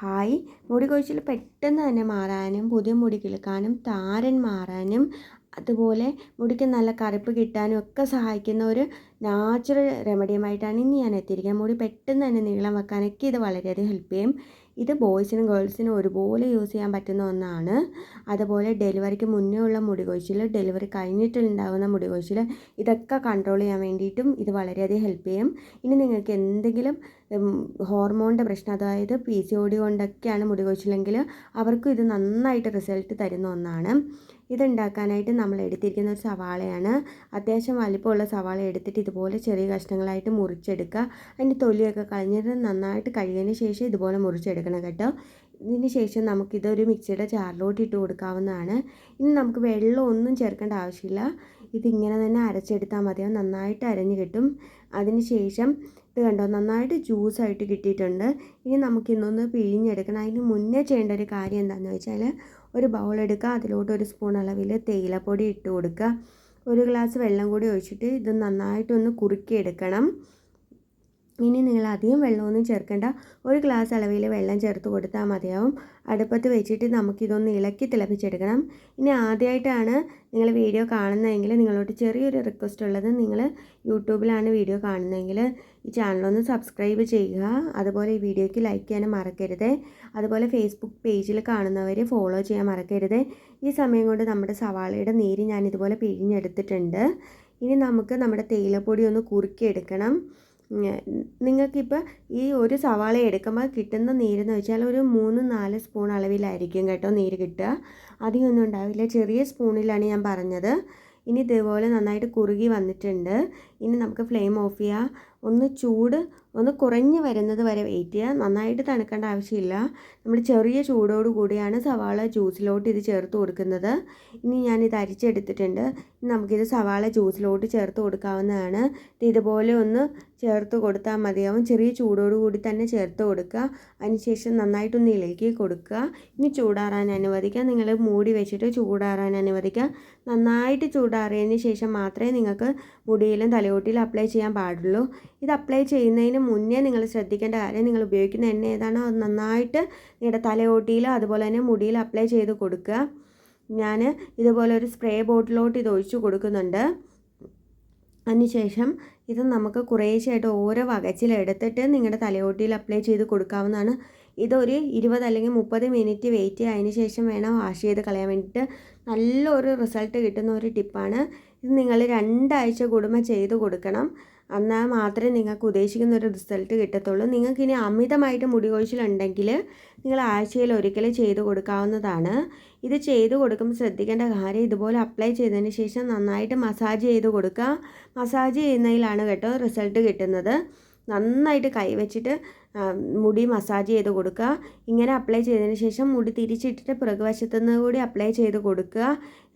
Hi. മുടി കൊഴിച്ചിൽ പെട്ടെന്ന് തന്നെ മാറാനും പുതിയ മുടി കിളുക്കാനും താരൻ മാറാനും അതുപോലെ മുടിക്ക് നല്ല കറുപ്പ് കിട്ടാനും ഒക്കെ സഹായിക്കുന്ന ഒരു നാച്ചുറൽ റെമഡിയുമായിട്ടാണ് ഇനി ഞാൻ എത്തിയിരിക്കുന്നത്. മുടി പെട്ടെന്ന് തന്നെ നീളം വെക്കാനൊക്കെ ഇത് വളരെയധികം ഹെൽപ്പ് ചെയ്യും. ഇത് ബോയ്സിനും ഗേൾസിനും ഒരുപോലെ യൂസ് ചെയ്യാൻ പറ്റുന്ന ഒന്നാണ്. അതുപോലെ ഡെലിവറിക്ക് മുന്നേ ഉള്ള മുടി കൊഴിച്ചിൽ ഡെലിവറി കഴിഞ്ഞിട്ടുണ്ടാകുന്ന മുടി കൊഴിച്ചിൽ ഇതൊക്കെ കൺട്രോൾ ചെയ്യാൻ വേണ്ടിയിട്ടും ഇത് വളരെയധികം ഹെൽപ്പ് ചെയ്യും. ഇനി നിങ്ങൾക്ക് എന്തെങ്കിലും ഹോർമോണിന്റെ പ്രശ്നം അതായത് പി സി ഒ ഡി കൊണ്ടൊക്കെയാണ് മുടി കൊഴിച്ചിലെങ്കിൽ അവർക്കും ഇത് നന്നായിട്ട് റിസൾട്ട് തരുന്ന ഒന്നാണ്. ഇതുണ്ടാക്കാനായിട്ട് നമ്മൾ എടുത്തിരിക്കുന്ന ഒരു സവാളയാണ്. അത്യാവശ്യം വലിപ്പമുള്ള സവാള എടുത്തിട്ട് ഇതുപോലെ ചെറിയ കഷ്ണങ്ങളായിട്ട് മുറിച്ചെടുക്കുക. അതിന്റെ തൊലിയൊക്കെ കളഞ്ഞിട്ട് നന്നായിട്ട് കഴുകിയതിന് ശേഷം ഇതുപോലെ മുറിച്ചെടുക്കണം കേട്ടോ. ഇതിന് ശേഷം നമുക്കിതൊരു മിക്സിയുടെ ജാറിലോട്ട് ഇട്ട് കൊടുക്കാവുന്നതാണ്. ഇനി നമുക്ക് വെള്ളം ഒന്നും ചേർക്കേണ്ട ആവശ്യമില്ല. ഇതിങ്ങനെ തന്നെ അരച്ചെടുത്താൽ മതിയാവും നന്നായിട്ട് അരഞ്ഞ് കിട്ടും. അതിന് ശേഷം ഇത് കണ്ടോ നന്നായിട്ട് ജ്യൂസായിട്ട് കിട്ടിയിട്ടുണ്ട്. ഇനി നമുക്കിന്നൊന്ന് പിഴിഞ്ഞെടുക്കണം. അതിന് മുന്നേ ചെയ്യേണ്ട ഒരു കാര്യം എന്താണെന്ന് വെച്ചാൽ ഒരു ബൗൾ എടുക്കുക. അതിലോട്ട് ഒരു സ്പൂൺ അളവിൽ തേയിലപ്പൊടി ഇട്ട് കൊടുക്കുക. ഒരു ഗ്ലാസ് വെള്ളം കൂടി ഒഴിച്ചിട്ട് ഇത് നന്നായിട്ടൊന്ന് കുറുക്കിയെടുക്കണം. ഇനി നിങ്ങൾ അധികം വെള്ളമൊന്നും ചേർക്കേണ്ട. ഒരു ഗ്ലാസ് അളവിൽ വെള്ളം ചേർത്ത് കൊടുത്താൽ മതിയാവും. അടുപ്പത്ത് വെച്ചിട്ട് നമുക്കിതൊന്ന് ഇളക്കി തിളപ്പിച്ചെടുക്കണം. ഇനി ആദ്യമായിട്ടാണ് നിങ്ങൾ വീഡിയോ കാണുന്നതെങ്കിൽ നിങ്ങളോട് ചെറിയൊരു റിക്വസ്റ്റ് ഉള്ളത് നിങ്ങൾ യൂട്യൂബിലാണ് വീഡിയോ കാണുന്നതെങ്കിൽ ഈ ചാനലൊന്ന് സബ്സ്ക്രൈബ് ചെയ്യുക. അതുപോലെ ഈ വീഡിയോയ്ക്ക് ലൈക്ക് ചെയ്യാനും മറക്കരുത്. അതുപോലെ ഫേസ്ബുക്ക് പേജിൽ കാണുന്നവർ ഫോളോ ചെയ്യാൻ മറക്കരുത്. ഈ സമയം കൊണ്ട് നമ്മുടെ സവാളയുടെ നീര് ഞാൻ ഇതുപോലെ പിഴിഞ്ഞെടുത്തിട്ടുണ്ട്. ഇനി നമുക്ക് നമ്മുടെ തേയിലപ്പൊടി ഒന്ന് കുറുക്കിയെടുക്കണം. നിങ്ങൾക്കിപ്പോൾ ഈ ഒരു സവാള എടുക്കുമ്പോൾ കിട്ടുന്ന നീരെന്ന് വെച്ചാൽ ഒരു മൂന്ന് നാല് സ്പൂൺ അളവിലായിരിക്കും കേട്ടോ നീര് കിട്ടുക. അധികമൊന്നും ഉണ്ടാവില്ല. ചെറിയ സ്പൂണിലാണ് ഞാൻ പറഞ്ഞത്. ഇനി ഇതുപോലെ നന്നായിട്ട് കുറുകി വന്നിട്ടുണ്ട്. ഇനി നമുക്ക് ഫ്ലെയിം ഓഫ് ചെയ്യാം. ഒന്ന് ചൂട് ഒന്ന് കുറഞ്ഞ് വരുന്നത് വരെ വെയിറ്റ് ചെയ്യുക. നന്നായിട്ട് തണുക്കേണ്ട ആവശ്യമില്ല. നമ്മൾ ചെറിയ ചൂടോട് കൂടിയാണ് സവാള ജ്യൂസിലോട്ട് ഇത് ചേർത്ത് കൊടുക്കുന്നത്. ഇനി ഞാനിത് അരിച്ചെടുത്തിട്ടുണ്ട്. നമുക്കിത് സവാള ജ്യൂസിലോട്ട് ചേർത്ത് കൊടുക്കാവുന്നതാണ്. ഇതുപോലെ ഒന്ന് ചേർത്ത് കൊടുത്താൽ മതിയാവും. ചെറിയ ചൂടോട് കൂടി തന്നെ ചേർത്ത് കൊടുക്കുക. അതിനുശേഷം നന്നായിട്ടൊന്ന് ഇളക്കി കൊടുക്കുക. ഇനി ചൂടാറാൻ അനുവദിക്കുക. നിങ്ങൾ മൂടി വെച്ചിട്ട് ചൂടാറാൻ അനുവദിക്കുക. നന്നായിട്ട് ചൂടാറിയതിന് ശേഷം മാത്രമേ നിങ്ങൾക്ക് മുടിയിലും തലയോട്ടിയിലും അപ്ലൈ ചെയ്യാൻ പാടുള്ളൂ. ഇത് അപ്ലൈ ചെയ്യുന്നതിന് മുന്നേ നിങ്ങൾ ശ്രദ്ധിക്കേണ്ട കാര്യം നിങ്ങൾ ഉപയോഗിക്കുന്ന എണ്ണ ഏതാണോ അത് നന്നായിട്ട് നിങ്ങളുടെ തലയോട്ടിയിലോ അതുപോലെ തന്നെ മുടിയിൽ അപ്ലൈ ചെയ്ത് കൊടുക്കുക. ഞാൻ ഇതുപോലെ ഒരു സ്പ്രേ ബോട്ടിലോട്ട് ഇത് ഒഴിച്ചു കൊടുക്കുന്നുണ്ട്. അതിനുശേഷം ഇത് നമുക്ക് കുറേശ്ശായിട്ട് ഓരോ വകച്ചിലെടുത്തിട്ട് നിങ്ങളുടെ തലയോട്ടിയിൽ അപ്ലൈ ചെയ്ത് കൊടുക്കാവുന്നതാണ് ഇതൊരു ഇരുപത് അല്ലെങ്കിൽ മുപ്പത് മിനിറ്റ് വെയിറ്റ് അതിന് ശേഷം വേണം വാഷ് ചെയ്ത് കളയാൻ വേണ്ടിയിട്ട് നല്ലൊരു റിസൾട്ട് കിട്ടുന്ന ഒരു ടിപ്പാണ് ഇത് നിങ്ങൾ രണ്ടാഴ്ച കുടുംബം ചെയ്ത് കൊടുക്കണം. എന്നാൽ മാത്രമേ നിങ്ങൾക്ക് ഉദ്ദേശിക്കുന്ന ഒരു റിസൾട്ട് കിട്ടത്തുള്ളൂ. നിങ്ങൾക്ക് ഇനി അമിതമായിട്ട് മുടി കൊഴിച്ചിലുണ്ടെങ്കിൽ നിങ്ങൾ ആഴ്ചയിൽ ഒരിക്കൽ ചെയ്ത് കൊടുക്കാവുന്നതാണ്. ഇത് ചെയ്ത് കൊടുക്കുമ്പോൾ ശ്രദ്ധിക്കേണ്ട കാര്യം ഇതുപോലെ അപ്ലൈ ചെയ്തതിന് ശേഷം നന്നായിട്ട് മസാജ് ചെയ്ത് കൊടുക്കുക. മസാജ് ചെയ്യുന്നതിലാണ് കേട്ടോ റിസൾട്ട് കിട്ടുന്നത്. നന്നായിട്ട് കൈവച്ചിട്ട് മുടി മസാജ് ചെയ്ത് കൊടുക്കുക. ഇങ്ങനെ അപ്ലൈ ചെയ്തതിന് ശേഷം മുടി തിരിച്ചിട്ടിട്ട് പുറകുവശത്തു നിന്ന് കൂടി അപ്ലൈ ചെയ്ത് കൊടുക്കുക.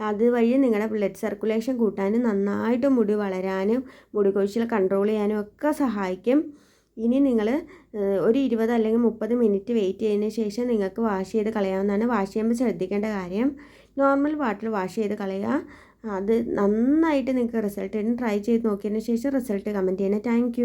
അതുവഴി നിങ്ങളുടെ ബ്ലഡ് സർക്കുലേഷൻ കൂട്ടാനും നന്നായിട്ട് മുടി വളരാനും മുടി കൊഴിച്ചിൽ കൺട്രോൾ ചെയ്യാനും ഒക്കെ സഹായിക്കും. ഇനി നിങ്ങൾ ഒരു ഇരുപത് അല്ലെങ്കിൽ മുപ്പത് മിനിറ്റ് വെയിറ്റ് ചെയ്തതിന് ശേഷം നിങ്ങൾക്ക് വാഷ് ചെയ്ത് കളയാവുന്നതാണ്. വാഷ് ചെയ്യുമ്പോൾ ശ്രദ്ധിക്കേണ്ട കാര്യം നോർമൽ വാട്ടർ വാഷ് ചെയ്ത് കളയുക. അത് നന്നായിട്ട് നിങ്ങൾക്ക് റിസൾട്ട് ട്രൈ ചെയ്ത് നോക്കിയതിന് ശേഷം റിസൾട്ട് കമന്റ് ചെയ്യണേ താങ്ക്